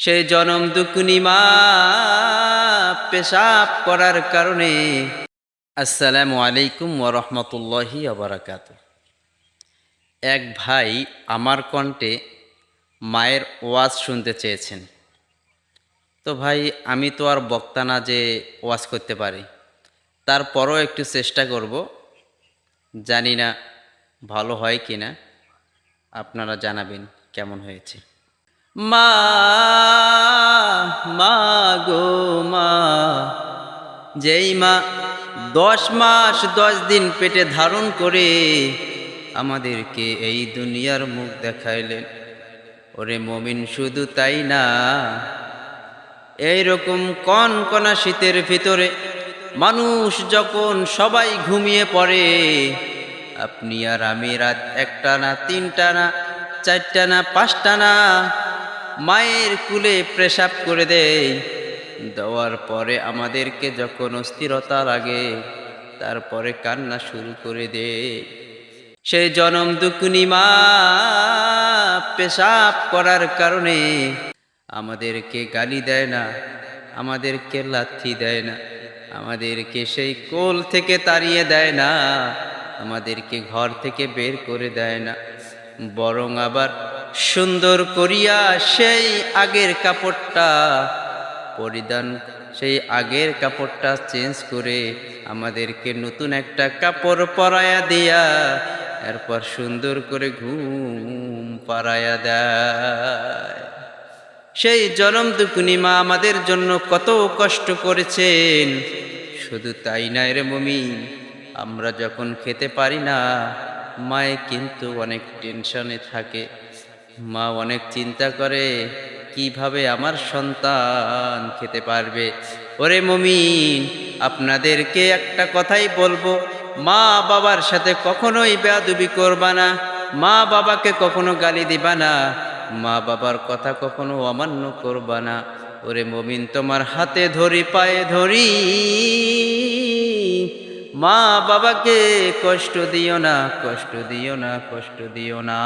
সেই জনম দুকুনি মা পেশাব করার কারণে। আসসালামু আলাইকুম ওরহমতুল্লাহি আবরাকাত এক ভাই আমার কণ্ঠে মায়ের ওয়াজ শুনতে চেয়েছেন। তো ভাই, আমি তো আর বক্তা না যে ওয়াজ করতে পারি। তারপরও একটু চেষ্টা করব। জানি না ভালো হয় কি না আপনারা জানাবেন কেমন হয়েছে। মা মা গো মা। যেই মা দশ মাস, দশ দিন পেটে ধারণ করে আমাদেরকে এই দুনিয়ার মুখ দেখাইলেন। ওরে মমিন, শুধু তাই না, এইরকম কন কনা শীতের ভিতরে মানুষ যখন সবাই ঘুমিয়ে পড়ে, আপনি আর আমি রাত একটা না, তিনটা না, চারটা না, পাঁচটা না মায়ের কুলে প্রেসাব করে দেয়। দেওয়ার পরে আমাদেরকে যখন অস্থিরতা লাগে, তারপরে কান্না শুরু করে দে সেই জনম দুকুনি মা পেশাব করার কারণে আমাদেরকে গালি দেয় না, আমাদেরকে লাথি দেয় না, আমাদেরকে সেই কোল থেকে তাড়িয়ে দেয় না, আমাদেরকে ঘর থেকে বের করে দেয় না। বরং আবার সুন্দর করিয়া সেই আগের কাপড়টা পরিধান, সেই আগের কাপড়টা চেঞ্জ করে আমাদেরকে নতুন একটা কাপড় পরায়া দিয়া, এরপর সুন্দর করে ঘুম পাড়ায়া দেয়। সেই জনম দুকুনি মা আমাদের জন্য কত কষ্ট করেছেন। শুধু তাই নয় রে মমি আমরা যখন খেতে পারি না মায়ে কিন্তু অনেক টেনশনে থাকে। মা অনেক চিন্তা করে, কীভাবে আমার সন্তান খেতে পারবে? ওরে মমিন, আপনাদেরকে একটা কথাই বলব, মা বাবার সাথে কখনোই বেয়াদুবি করবা না, মা বাবাকে কখনো গালি দিবা না, মা বাবার কথা কখনো অমান্য করবা না। ওরে মমিন, তোমার হাতে ধরি, পায়ে ধরি, মা বাবাকে কষ্ট দিও না, কষ্ট দিও না, কষ্ট দিও না।